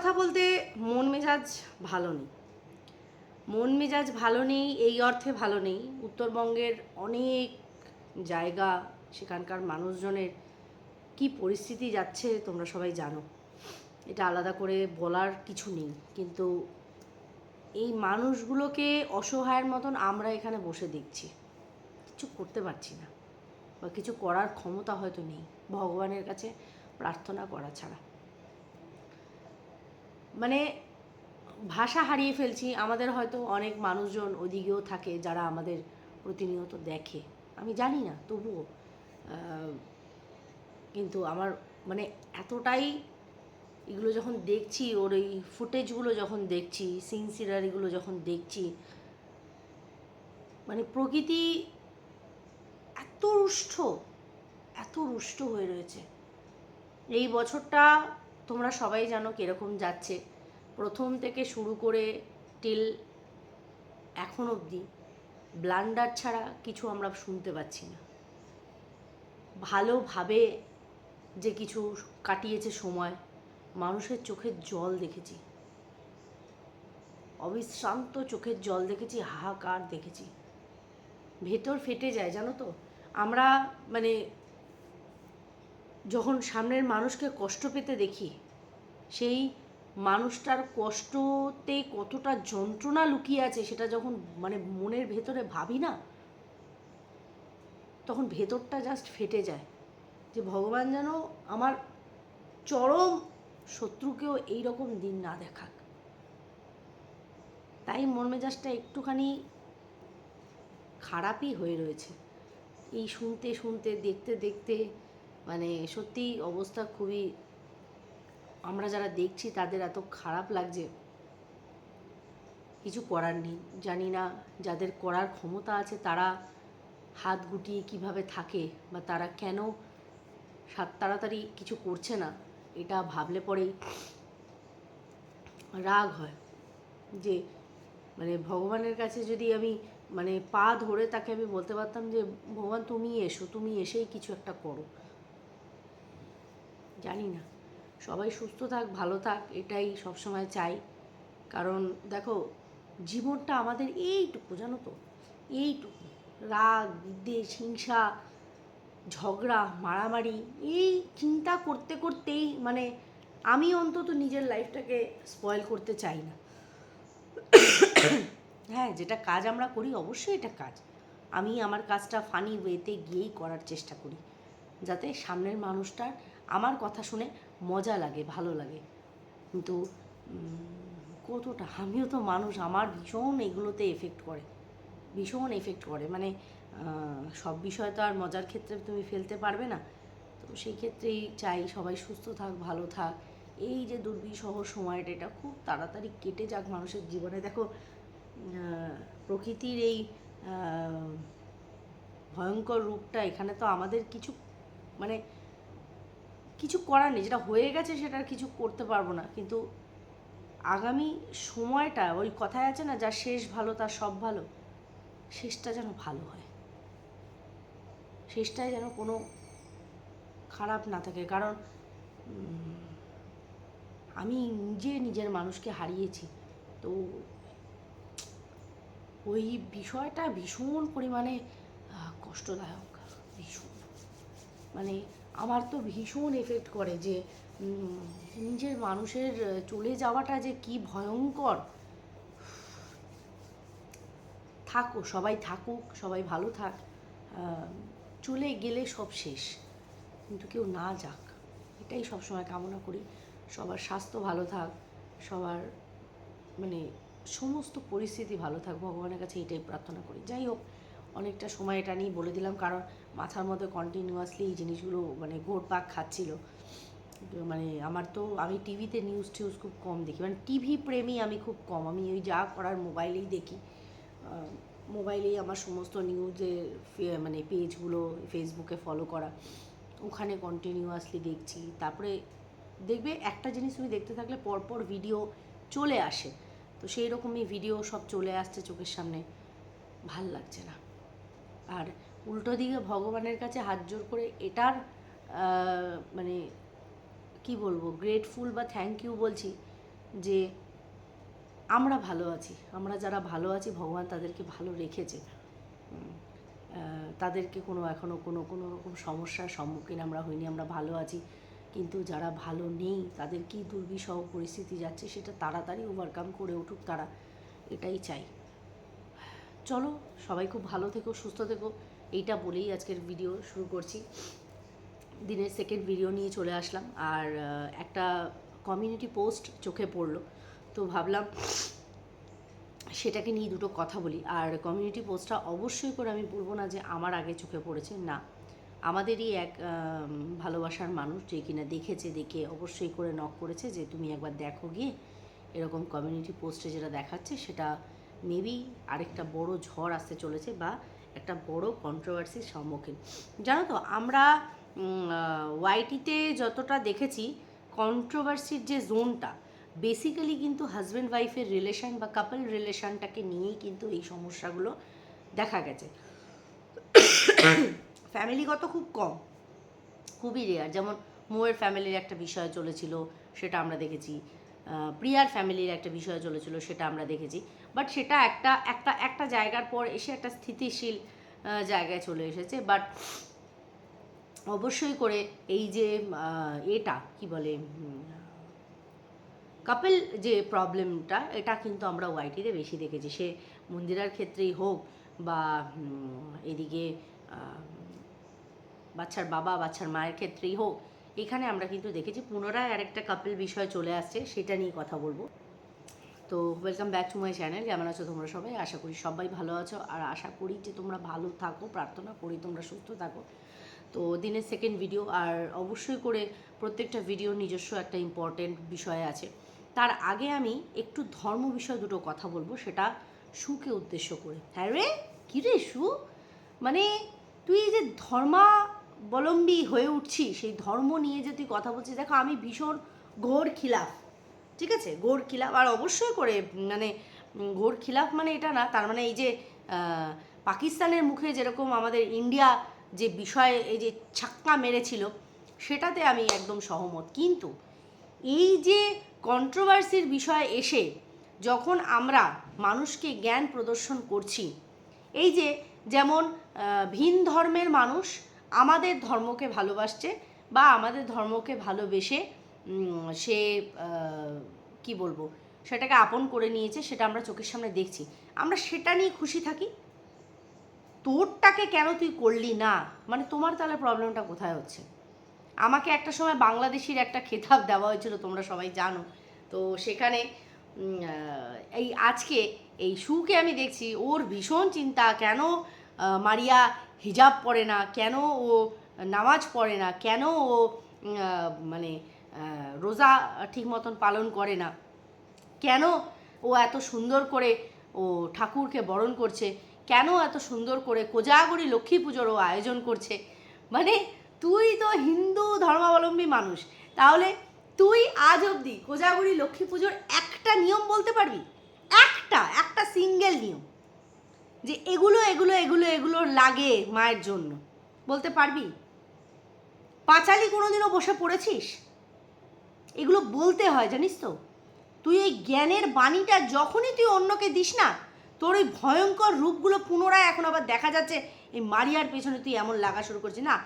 কথা বলতে মন মেজাজ ভালো নেই। মন মেজাজ ভালো নেই, এই অর্থে ভালো নেই। উত্তরবঙ্গের অনেক জায়গা, সেখানকার মানুষজনের কি পরিস্থিতি যাচ্ছে তোমরা সবাই জানো। এটা আলাদা করে বলার কিছু নেই। কিন্তু এই মানুষগুলোকে অসহায়ের মতন আমরা এখানে বসে দেখছি। কিছু করতে পারছি না। বা কিছু করার ক্ষমতা হয়তো নেই। ভগবানের কাছে প্রার্থনা করা ছাড়া। মানে ভাষা হারিয়ে ফেলছি, আমাদের হয়তো অনেক মানুষজন ওদিকেও থাকে যারা আমাদের প্রতিনিয়ত দেখে। আমি জানি না, তবুও কিন্তু আমার মানে এতটাই এগুলো যখন দেখছি, ওর এই ফুটেজগুলো যখন দেখছি, সিন সিনারিগুলো যখন দেখছি মানে প্রকৃতি এত রুষ্ট এত রুষ্ট হয়ে রয়েছে। এই বছরটা তোমরা সবাই জানো কীরকম যাচ্ছে। প্রথম থেকে শুরু করে টিল এখন অবধি ব্লান্ডার ছাড়া কিছু আমরা শুনতে পাচ্ছি না। ভালোভাবে যে কিছু কাটিয়েছে সময়, মানুষের চোখের জল দেখেছি। অবিশ্রান্ত চোখের জল দেখেছি, হাহাকার দেখেছি। ভেতর ফেটে যায়, জানো তো? আমরা মানে যখন সামনের মানুষকে কষ্ট পেতে দেখি, সেই মানুষটার কষ্টতে কতটা যন্ত্রণা লুকিয়ে আছে সেটা যখন মানে মনের ভেতরে ভাবি না, তখন ভেতরটা জাস্ট ফেটে যায় যে ভগবান যেন আমার চরম শত্রুকেও এই রকম দিন না দেখাক। তাই মন মেজাজটা একটুখানি খারাপই হয়ে রয়েছে। এই শুনতে শুনতে, দেখতে দেখতে মানে সত্যি অবস্থা খুবই, আমরা যারা দেখছি তাদের এত খারাপ লাগছে। কিছু করার নেই। জানি না যাদের করার ক্ষমতা আছে তারা হাত গুটিয়ে কীভাবে থাকে বা তারা কেন সাত তাড়াতাড়ি কিছু করছে না, এটা ভাবলে পরেই রাগ হয়। যে মানে ভগবানের কাছে যদি আমি মানে পা ধরে তাকে আমি বলতে পারতাম যে, ভগবান তুমি এসো, তুমি এসেই কিছু একটা করো। জানি না। সবাই সুস্থ থাক, ভালো থাক, এটাই সবসময় চাই। কারণ দেখো, জীবনটা আমাদের এইটুকু, জানো তো? এইটুকু। রাগ, বিদ্বেষ, হিংসা, ঝগড়া, মারামারি, এই চিন্তা করতে করতেই মানে আমি অন্তত নিজের লাইফটাকে স্পয়েল করতে চাই না। হ্যাঁ যেটা কাজ আমরা করি, অবশ্যই এটা কাজ। আমি আমার কাজটা ফানি ওয়েতে গিয়েই করার চেষ্টা করি। যাতে সামনের মানুষটার আমার কথা শুনে মজা লাগে, ভালো লাগে। কিন্তু কতটা, আমিও তো মানুষ, আমার ভীষণ এগুলোতে এফেক্ট করে। ভীষণ এফেক্ট করে। মানে সব বিষয় তো আর মজার ক্ষেত্রে তুমি ফেলতে পারবে না। তো সেই ক্ষেত্রেই চাই সবাই সুস্থ থাক, ভালো থাক। এই যে দুর্বিষহ সময়টা, এটা খুব তাড়াতাড়ি কেটে যাক মানুষের জীবনে। দেখো প্রকৃতির এই ভয়ঙ্কর রূপটা এখানে তো আমাদের কিছু মানে কিছু করার নেই, যেটা হয়ে গেছে সেটা কিছু করতে পারব না। কিন্তু আগামী সময়টা ওই কথায় আছে না, যা শেষ ভালো তার সব ভালো, শেষটা যেন ভালো হয়। শেষটায় যেন কোনো খারাপ না থাকে। কারণ আমি নিজে নিজের মানুষকে হারিয়েছি। তো ওই বিষয়টা ভীষণ পরিমাণে কষ্টদায়ক, ভীষণ। মানে আমার তো ভীষণ এফেক্ট করে যে নিজের মানুষের চলে যাওয়াটা যে কি ভয়ঙ্কর। থাকো, সবাই থাকুক, সবাই ভালো থাক চলে গেলে সব শেষ। কিন্তু কেউ না যাক, এটাই সবসময় কামনা করি। সবার স্বাস্থ্য ভালো থাক, সবার মানে সমস্ত পরিস্থিতি ভালো থাক, ভগবানের কাছে এটাই প্রার্থনা করি। যাই হোক অনেকটা সময় এটা নিয়ে বলে দিলাম, কারণ মাথার মধ্যে কন্টিনিউয়াসলি এই জিনিসগুলো মানে ঘোরপাক খাচ্ছিল। মানে আমার তো, আমি টিভিতে নিউজ টিউজ খুব কম দেখি। মানে টিভি প্রেমী আমি খুব কম। আমি ওই যা করার মোবাইলেই দেখি। মোবাইলেই আমার সমস্ত নিউজের মানে পেজগুলো ফেসবুকে ফলো করা। ওখানে কন্টিনিউয়াসলি দেখছি। তারপরে দেখবে একটা জিনিস তুমি দেখতে থাকলে পরপর ভিডিও চলে আসে। তো সেই রকমই ভিডিও সব চলে আসছে চোখের সামনে। ভালো লাগছে না। আর উল্টো দিকে ভগবানের কাছে হাত জোর করে এটার মানে কি বলব গ্রেটফুল বা থ্যাংক ইউ বলছি যে আমরা ভালো আছি, আমরা যারা ভালো আছি ভগবান তাদেরকে ভালো রেখেছে। তাদেরকে কোনো এখনও কোনো কোনো রকম সমস্যার সম্মুখীন আমরা হইনি, আমরা ভালো আছি। কিন্তু যারা ভালো নেই, তাদের কি দুর্বিষহ পরিস্থিতি যাচ্ছে সেটা তাড়াতাড়ি ওভারকাম করে উঠুক তারা, এটাই চাই। চলো, সবাই খুব ভালো থেকো, সুস্থ থেকো। এইটা বলেই আজকের ভিডিও শুরু করছি। দিনের সেকেন্ড ভিডিও নিয়ে চলে আসলাম। আর একটা কমিউনিটি পোস্ট চোখে পড়ল। তো ভাবলাম সেটাকে নিয়ে দুটো কথা বলি। আর কমিউনিটি পোস্টটা অবশ্যই করে আমি বলব না যে আমার আগে চোখে পড়েছে। না, আমাদেরই এক ভালোবাসার মানুষ যে কিনা দেখেছে, দেখে অবশ্যই করে নক করেছে যে তুমি একবার দেখো গিয়ে এরকম কমিউনিটি পোস্টে যেটা দেখাচ্ছে সেটা মেবি আরেকটা বড় ঝড় আসতে চলেছে বা একটা বড় কন্ট্রোভার্সির সম্মুখীন। জানো তো, আমরা ওয়াইটিতে যতটা দেখেছি কন্ট্রোভার্সির যে জোনটা বেসিক্যালি কিন্তু হাজব্যান্ড ওয়াইফের রিলেশন বা কাপল রিলেশনটাকে নিয়েই কিন্তু এই সমস্যাগুলো দেখা গেছে। ফ্যামিলিগত খুব কম, খুবই রেয়ার যেমন মোয়ের ফ্যামিলির একটা বিষয় চলেছিল, সেটা আমরা দেখেছি। প্রিয়ার ফ্যামিলির একটা বিষয় চলেছিল, সেটা আমরা দেখেছি। বাট সেটা একটা একটা একটা জায়গার পর এসে একটা স্থিতিশীল জায়গায় চলে এসেছে। বাট অবশ্যই করে এই যে এটা, কি বলে কাপল যে প্রবলেমটা, এটা কিন্তু আমরা ওয়াইটিতে বেশি দেখেছি। সে মন্দিরার ক্ষেত্রেই হোক বা এদিকে বাচ্চার বাবা, বাচ্চার মায়ের ক্ষেত্রেই হোক, এখানে আমরা কিন্তু দেখেছি পুনরায় আরেকটা কাপল বিষয় চলে আসছে, সেটা নিয়ে কথা বলব। তো welcome back to my channel কেমন আছো তোমরা সবাই? আশা করি সবাই ভালো আছো। আর আশা করি যে তোমরা ভালো থাকো, প্রার্থনা করি তোমরা সুস্থ থাকো। তো দিনের সেকেন্ড ভিডিও আর অবশ্যই করে প্রত্যেকটা ভিডিও নিজস্ব একটা ইম্পর্টেন্ট বিষয় আছে। তার আগে আমি একটু ধর্ম বিষয় দুটো কথা বলব, সেটা সুকে উদ্দেশ্য করে। হ্যাঁ রে? কী রে সু? মানে তুই যে ধর্মাবলম্বী হয়ে উঠছিস, সেই ধর্ম নিয়ে যে তুই কথা বলছিস, দেখো আমি ভীষণ ঘোর খিলাফ। ঠিক আছে? ঘোর খিলাফ, আর অবশ্যই করে মানে ঘোর খিলাফ মানে এটা না, তার মানে এই যে পাকিস্তানের মুখে যেরকম আমাদের ইন্ডিয়া যে বিষয়ে এই যে ছাক্কা মেরেছিল, সেটাতে আমি একদম সহমত। কিন্তু এই যে কন্ট্রোভার্সির বিষয়ে এসে যখন আমরা মানুষকে জ্ঞান প্রদর্শন করছি, এই যে যেমন ভিন ধর্মের মানুষ আমাদের ধর্মকে ভালোবাসছে বা আমাদের ধর্মকে ভালোবেসে সে কি বলব, সেটাকে আপন করে নিয়েছে, সেটা আমরা চোখের সামনে দেখছি। আমরা সেটা নিয়ে খুশি থাকি? তোরটাকে কেন তুই করলি না? মানে তোমার তাহলে প্রবলেমটা কোথায় হচ্ছে? আমাকে একটা সময় বাংলাদেশির একটা খেতাব দেওয়া হয়েছিল, তোমরা সবাই জানো। তো সেখানে এই আজকে এই সুকে আমি দেখছি, ওর ভীষণ চিন্তা, কেন মারিয়া হিজাব পড়ে না? কেন ও নামাজ পড়ে না? কেন ও মানে রোজা ঠিক মতন পালন করে না। কেন ও এত সুন্দর করে ও ঠাকুরকে বরণ করছে? কেন এত সুন্দর করে কোজাগরি লক্ষ্মী পুজোর ও আয়োজন করছে? মানে তুই তো হিন্দু ধর্মাবলম্বী মানুষ, তাহলে তুই আজ অবধি কোজাগরি লক্ষ্মী পুজোর একটা নিয়ম বলতে পারবি? একটা একটা সিঙ্গেল নিয়ম। যে এগুলো এগুলো এগুলো এগুলো লাগে মায়ের জন্য। বলতে পারবি? পাঁচালি কোনোদিনও বসে পড়েছিস? এগুলো বলতে হয়, জানিস তো। তুই এই জ্ঞানের বাণীটা যখনই তুই অন্যকে দিস না, তোর ওই ভয়ঙ্কর রূপগুলো পুনরায় এখন আবার দেখা যাচ্ছে, এই মারিয়ার পেছনে তুই এমন লাগা শুরু করছিস। না,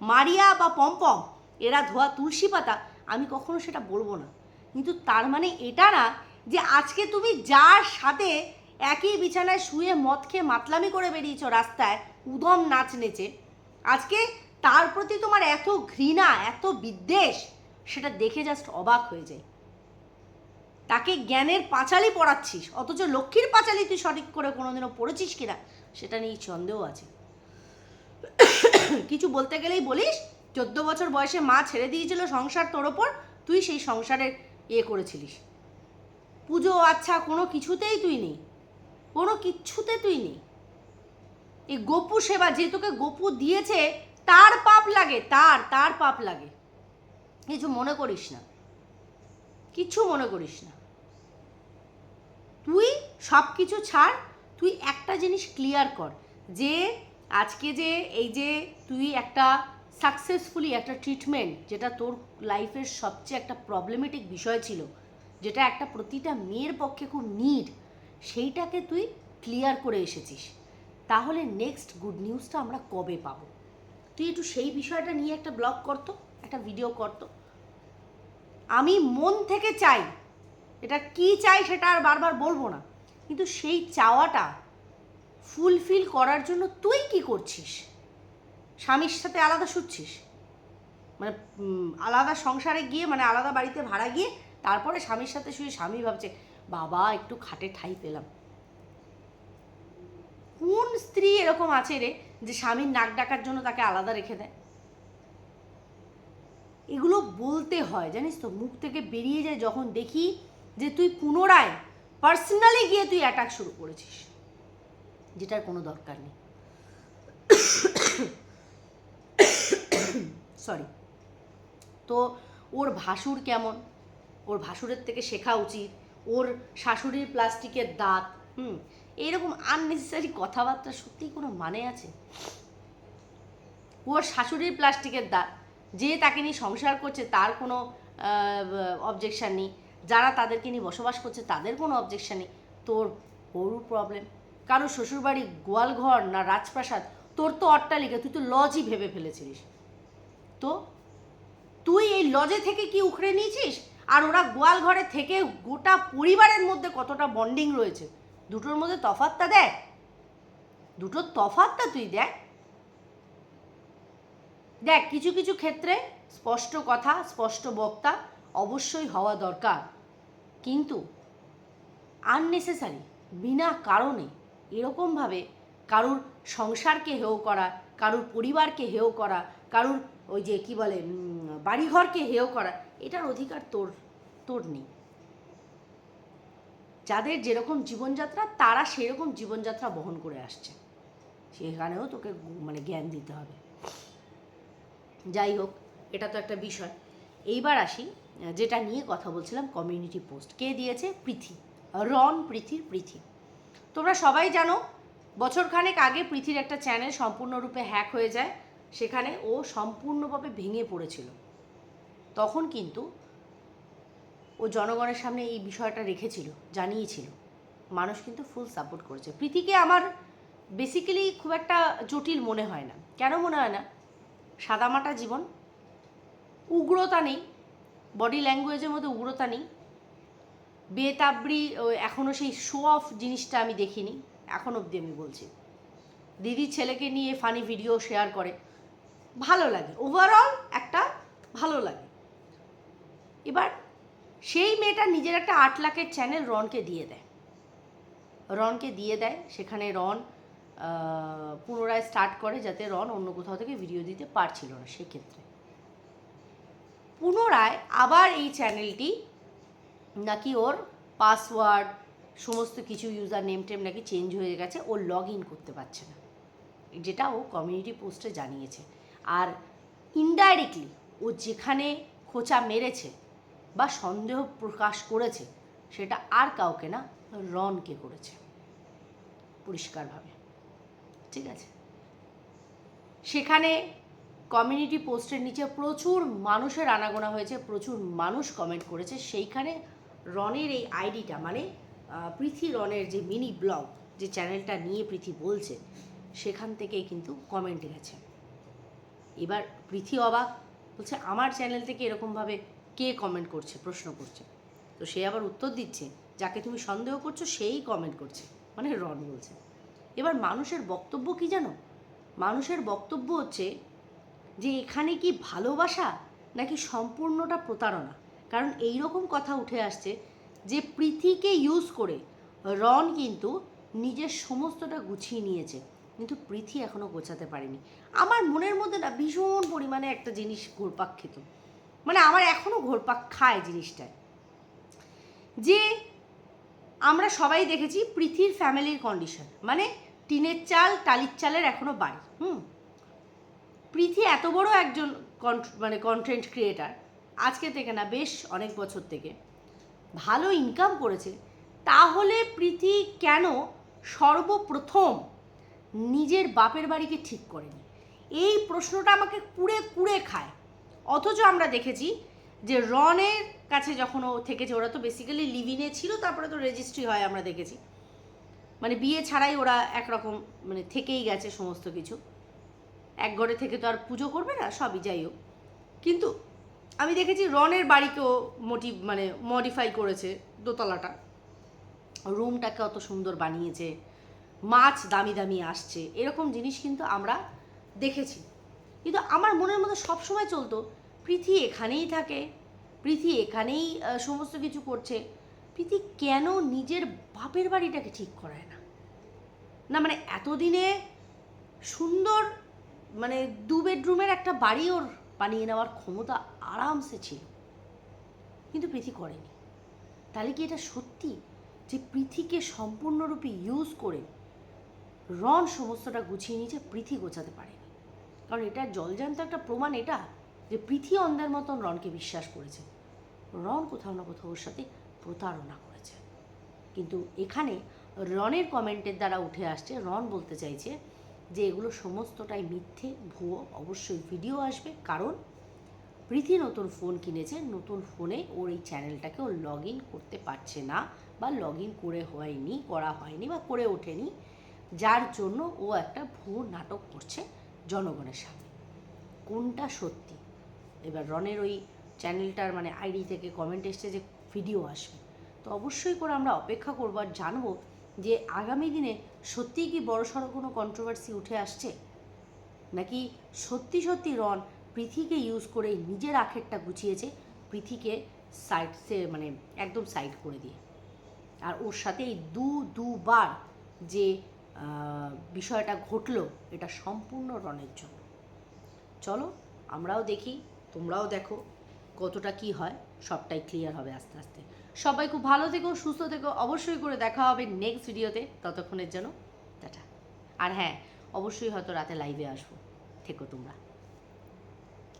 মারিয়া বা পম্পম, এরা ধোয়া তুলসী পাতা, আমি কখনো সেটা বলব না। কিন্তু তার মানে এটা না যে আজকে তুমি যার সাথে একই বিছানায় শুয়ে মদ খেয়ে মাতলামি করে বেরিয়েছ রাস্তায়, উদম নাচ নেচে, আজকে তার প্রতি তোমার এত ঘৃণা, এত বিদ্বেষ সেটা দেখে জাস্ট অবাক হয়ে যায়। তাকে জ্ঞানের পাঁচালি পড়াচ্ছিস, অথচ লক্ষ্মীর পাঁচালি তুই সঠিক করে কোনোদিনও পড়েছিস কিনা, সেটা নিয়ে সন্দেহ আছে। কিছু বলতে গেলেই বলিস, চোদ্দ বছর বয়সে মা ছেড়ে দিয়েছিল সংসার তোর ওপর, তুই সেই সংসারের ইয়ে করেছিলিস। পুজো আচ্ছা কোনো কিছুতেই তুই নেই, কোনো কিচ্ছুতে তুই নেই। এই গোপু সেবা যে তোকে গোপু দিয়েছে, তার পাপ লাগে, তার তার পাপ লাগে। কিছু মনে করিস না। কিচ্ছু মনে করিস না। তুই সব কিছু ছাড়, তুই একটা জিনিস ক্লিয়ার কর, যে আজকে যে এই যে তুই একটা সাকসেসফুলি একটা ট্রিটমেন্ট যেটা তোর লাইফের সবচেয়ে একটা প্রবলেমেটিক বিষয় ছিল, যেটা একটা প্রতিটা মেয়ের পক্ষে খুব নিড সেইটাকে তুই ক্লিয়ার করে এসেছিস। তাহলে নেক্সট গুড নিউজটা আমরা কবে পাবো? তুই একটু সেই বিষয়টা নিয়ে একটা ব্লগ করতো একটা ভিডিও করতো। আমি মন থেকে চাই, এটা কি চাই সেটা আর বারবার বলব না। কিন্তু সেই চাওয়াটা ফুলফিল করার জন্য তুই কি করছিস? স্বামীর সাথে আলাদা শুচ্ছিস? মানে আলাদা সংসারে গিয়ে মানে আলাদা বাড়িতে ভাড়া গিয়ে তারপরে স্বামীর সাথে শুয়ে স্বামী ভাবছে, বাবা, একটু খাটে ঠাই পেলাম। কোন স্ত্রী এরকম আছে রে যে স্বামীর নাক ডাকার জন্য তাকে আলাদা রেখে দেয়? এগুলো বলতে হয়, জানিস তো? মুখ থেকে বেরিয়ে যায় যখন দেখি যে তুই পুনরায় পার্সোনালি গিয়ে তুই অ্যাটাক শুরু করেছিস। যেটার কোনো দরকার নেই। সরি তো ওর ভাসুর কেমন? ওর ভাসুরের থেকে শেখা উচিত। ওর শাশুড়ির প্লাস্টিকের দাঁত, হুম? এইরকম আননেসেসারি কথাবার্তা সত্যিই কোনো মানে আছে? ওর শাশুড়ির প্লাস্টিকের দাঁত যে তাকে নিয়ে সংসার করছে তার কোনো অবজেকশান নেই। যারা তাদেরকে নিয়ে বসবাস করছে তাদের কোনো অবজেকশান নেই। তোর ওরও প্রবলেম কারও শ্বশুরবাড়ি, গোয়ালঘর না রাজপ্রাসাদ, তোর তো অট্টালিকা, তুই তো লজই ভেবে ফেলেছিলিস। তো তুই এই লজে থেকে কি উখড়ে নিয়েছিস? আর ওরা গোয়াল ঘরে থেকে গোটা পরিবারের মধ্যে কতটা বন্ডিং রয়েছে? দুটোর মধ্যে তফাতটা দেখ। দুটোর তফাতটা তুই দেখ। দেখ, কিছু কিছু ক্ষেত্রে স্পষ্ট কথা, স্পষ্ট বক্তা অবশ্যই হওয়া দরকার। কিন্তু আননেসেসারি বিনা কারণে এরকমভাবে কারুর সংসারকে হেয় করা, কারুর পরিবারকে হেয় করা, কারুর ওই যে কি বলে বাড়িঘরকে হেয় করা, এটার অধিকার তোর তোর নেই। যাদের যেরকম জীবনযাত্রা, তারা সেরকম জীবনযাত্রা বহন করে আসছে। সেখানেও তোকে মানে জ্ঞান দিতে হবে। যাই হোক, এটা তো একটা বিষয়। এইবার আসি, যেটা নিয়ে কথা বলছিলাম কমিউনিটি পোস্ট কে দিয়েছে? পৃথি। রন পৃথির পৃথি। তোমরা সবাই জানো, বছরখানেক আগে পৃথির একটা চ্যানেল সম্পূর্ণরূপে হ্যাক হয়ে যায়, সেখানে ও সম্পূর্ণভাবে ভেঙে পড়েছিল। তখন কিন্তু ও জনগণের সামনে এই বিষয়টা রেখেছিল, জানিয়েছিল। মানুষ কিন্তু ফুল সাপোর্ট করেছে। প্রীতিকে আমার বেসিক্যালি খুব একটা জটিল মনে হয় না। কেন মনে হয় না? সাদামাটা জীবন, উগ্রতা নেই বডি ল্যাঙ্গুয়েজের মধ্যে উগ্রতা নেই। বেতাবড়ি এখনও সেই শো অফ জিনিসটা আমি দেখিনি, এখন অবধি আমি বলছি। দিদির ছেলেকে নিয়ে ফানি ভিডিও শেয়ার করে, ভালো লাগে। ওভারঅল একটা ভালো লাগে। এবার সেই মেয়েটা নিজের একটা আট লাখের চ্যানেল রনকে দিয়ে দেয়। রনকে দিয়ে দেয়, সেখানে রন পুনরায় স্টার্ট করে যাতে রন অন্য কোথাও থেকে ভিডিও দিতে পারছিল না সেক্ষেত্রে। পুনরায় আবার এই চ্যানেলটি নাকি ওর পাসওয়ার্ড সমস্ত কিছু ইউজার নেম টেম নাকি চেঞ্জ হয়ে গেছে, ও লগ ইন করতে পারছে না। যেটা ও কমিউনিটি পোস্টে জানিয়েছে। আর ইনডাইরেক্টলি ও যেখানে খোঁচা মেরেছে বা সন্দেহ প্রকাশ করেছে, সেটা আর কাউকে না, রনকে করেছে। পরিষ্কারভাবে। ঠিক আছে। সেখানে কমিউনিটি পোস্টের নিচে প্রচুর মানুষের আনাগোনা হয়েছে, প্রচুর মানুষ কমেন্ট করেছে। সেইখানে রনের এই আইডিটা মানে পৃথি রনের যে মিনি ব্লগ যে চ্যানেলটা নিয়ে পৃথি বলছে, সেখান থেকেই কিন্তু কমেন্ট গেছে এবার পৃথি অবাক, বলছে, আমার চ্যানেল থেকে এরকমভাবে কে কমেন্ট করছে? প্রশ্ন করছে। তো সে আবার উত্তর দিচ্ছে, যাকে তুমি সন্দেহ করছ, সেই কমেন্ট করছে। মানে রন বলছে। এবার মানুষের বক্তব্য কি জানো? মানুষের বক্তব্য হচ্ছে যে এখানে কি ভালোবাসা নাকি সম্পূর্ণটা প্রতারণা? কারণ এই রকম কথা উঠে আসছে যে পৃথিকে ইউজ করে রন কিন্তু নিজের সমস্তটা গুছিয়ে নিয়েছে। কিন্তু পৃথি এখনও গোছাতে পারেনি। আমার মনের মধ্যে না ভীষণ পরিমাণে একটা জিনিস ঘোরপাক খেত। মানে আমার এখনও ঘোরপাক খায় জিনিসটায়। যে আমরা সবাই দেখেছি পৃথির ফ্যামিলির কন্ডিশন মানে টিনের চাল, টালির চালের এখনও বাড়ি, হুম? প্রীতি এত বড় একজন মানে কন্টেন্ট ক্রিয়েটার আজকে থেকে না বেশ অনেক বছর থেকে, ভালো ইনকাম করেছে, তাহলে প্রীতি কেন সর্বপ্রথম নিজের বাপের বাড়িকে ঠিক করেনি? এই প্রশ্নটা আমাকে কুড়ে কুড়ে খায়। অথচ আমরা দেখেছি যে রনের কাছে যখন ও থেকেছে, ওরা তো বেসিক্যালি লিভিনে ছিল, তারপরে তো রেজিস্ট্রি হয় আমরা দেখেছি। মানে বিয়ে ছাড়াই ওরা একরকম মানে থেকেই গেছে সমস্ত কিছু। এক ঘরে থেকে তো আর পুজো করবে না, সবই যাই হোক। কিন্তু আমি দেখেছি রনের বাড়িকেও মোটিভ মানে মডিফাই করেছে দোতলাটা। রুমটাকে অত সুন্দর বানিয়েছে, মাছ দামি দামি আসছে, এরকম জিনিস কিন্তু আমরা দেখেছি। কিন্তু আমার মনের মধ্যে সবসময় চলতো, প্রীতি এখানেই থাকে, প্রীতি এখানেই সমস্ত কিছু করছে। প্রীতি কেন নিজের বাপের বাড়িটাকে ঠিক করায় না? না মানে এতদিনে সুন্দর মানে দু বেডরুমের একটা বাড়ি ওর বানিয়ে নেওয়ার ক্ষমতা আরামসে ছিল। কিন্তু প্রীতি করেনি। তাহলে কি এটা সত্যি যে পৃথিকে সম্পূর্ণরূপে ইউজ করে রন সমস্তটা গুছিয়ে নিয়েছে পৃথি গোছাতে পারেনি? কারণ এটা জলজান্ত একটা প্রমাণ এটা যে পৃথি অন্ধের মতন রনকে বিশ্বাস করেছে। রন কোথাও না কোথাও ওর সাথে প্রতারণা করেছে। কিন্তু এখানে রনের কমেন্টের দ্বারা উঠে আসছে, রন বলতে চাইছে যে এগুলো সমস্তটাই মিথ্যে, ভুয়ো, অবশ্যই ভিডিও আসবে। কারণ প্রীতি নতুন ফোন কিনেছে, নতুন ফোনে ওর এই চ্যানেলটাকে ও লগ ইন করতে পারছে না বা লগ ইন করে হয়নি, করা হয়নি বা করে ওঠেনি। যার জন্য ও একটা ভুয়ো নাটক করছে জনগণের সামনে। কোনটা সত্যি? এবার রনের ওই চ্যানেলটার মানে আইডি থেকে কমেন্ট এসছে যে ভিডিও আসবে। তো অবশ্যই করে আমরা অপেক্ষা করব আর জানব যে আগামী দিনে সত্যিই কি বড়সড় কোনো কন্ট্রোভার্সি উঠে আসছে? নাকি সত্যি সত্যি রন পৃথিকে ইউজ করে নিজের আখেরটা গুছিয়েছে পৃথিকে সাইড সে মানে একদম সাইড করে দিয়ে। আর ওর সাথে এই দু, দুবার যে বিষয়টা ঘটলো, এটা সম্পূর্ণ রনের জন্য। চলো আমরাও দেখি, তোমরাও দেখো কতটা কি হয়। সবটাই ক্লিয়ার হবে আস্তে আস্তে। সবাই খুব ভালো থেকো, সুস্থ থেকো, অবশ্যই করে দেখা হবে নেক্সট ভিডিওতে ততক্ষণের জন্য, টাটা। আর হ্যাঁ অবশ্যই হয়তো রাতে লাইভে আসব। থেকো তোমরা।